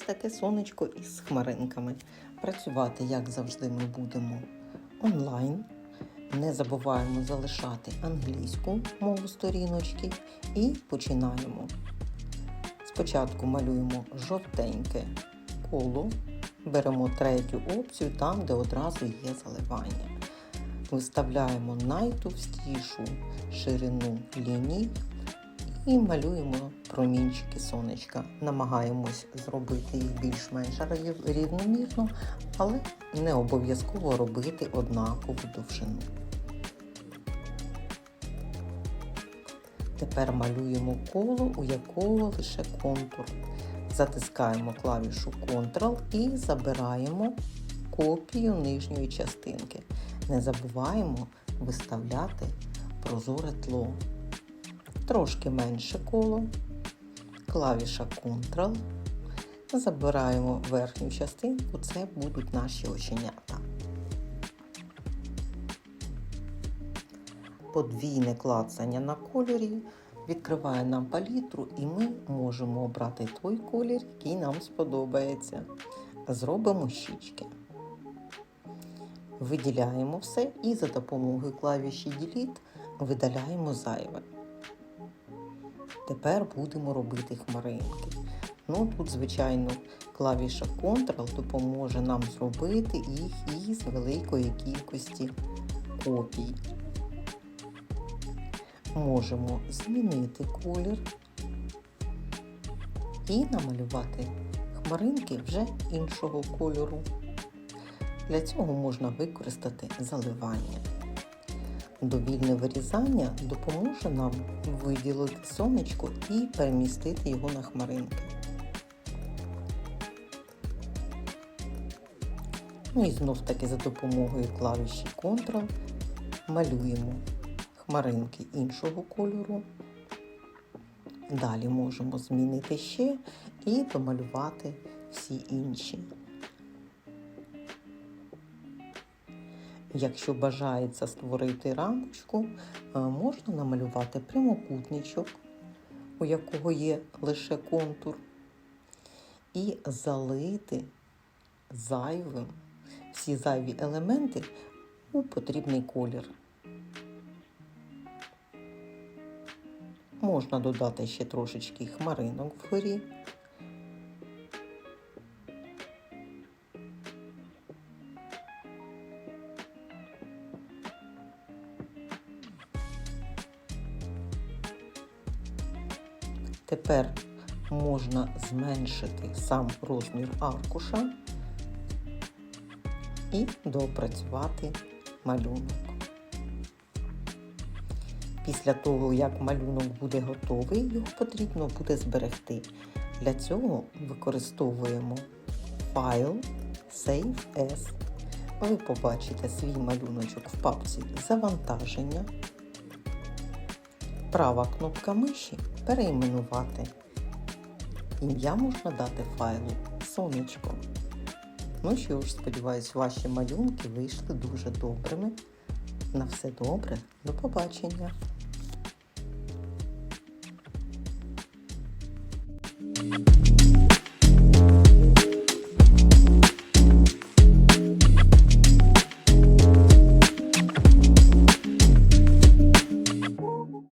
таке сонечко із хмаринками. Працювати, як завжди, ми будемо онлайн. Не забуваємо залишати англійську мову сторіночки і починаємо. Спочатку малюємо жовтеньке коло, беремо третю опцію там, де одразу є заливання. Виставляємо найтовстішу ширину ліній і малюємо промінчики сонечка. Намагаємось зробити їх більш-менш рівномірно, але не обов'язково робити однакову довжину. Тепер малюємо коло, у якого лише контур. Затискаємо клавішу Ctrl і забираємо копію нижньої частинки. Не забуваємо виставляти прозоре тло. Трошки менше коло, клавіша Ctrl. Забираємо верхню частинку, це будуть наші оченята. Подвійне клацання на кольорі відкриває нам палітру, і ми можемо обрати той колір, який нам сподобається. Зробимо щічки. Виділяємо все і за допомогою клавіші Delete видаляємо зайве. Тепер будемо робити хмаринки. Ну, тут, звичайно, клавіша Ctrl допоможе нам зробити їх із великої кількості копій. Можемо змінити колір і намалювати хмаринки вже іншого кольору. Для цього можна використати заливання. Довільне вирізання допоможе нам виділити сонечко і перемістити його на хмаринки. Ну і знов таки за допомогою клавіші Ctrl малюємо хмаринки іншого кольору. Далі можемо змінити ще і домалювати всі інші. Якщо бажається створити рамочку, е, можна намалювати прямокутничок, у якого є лише контур, і залити зайвим всі зайві елементи у потрібний колір. Можна додати ще трошечки хмаринок вгорі. Тепер можна зменшити сам розмір аркуша і доопрацювати малюнок. Після того, як малюнок буде готовий, його потрібно буде зберегти. Для цього використовуємо файл Save As. Ви побачите свій малюночок в папці Завантаження. Права кнопка миші переіменувати. Ім'я можна дати файлу Сонечко. Ну що ж, сподіваюсь, ваші малюнки вийшли дуже добрими. На все добре, до побачення!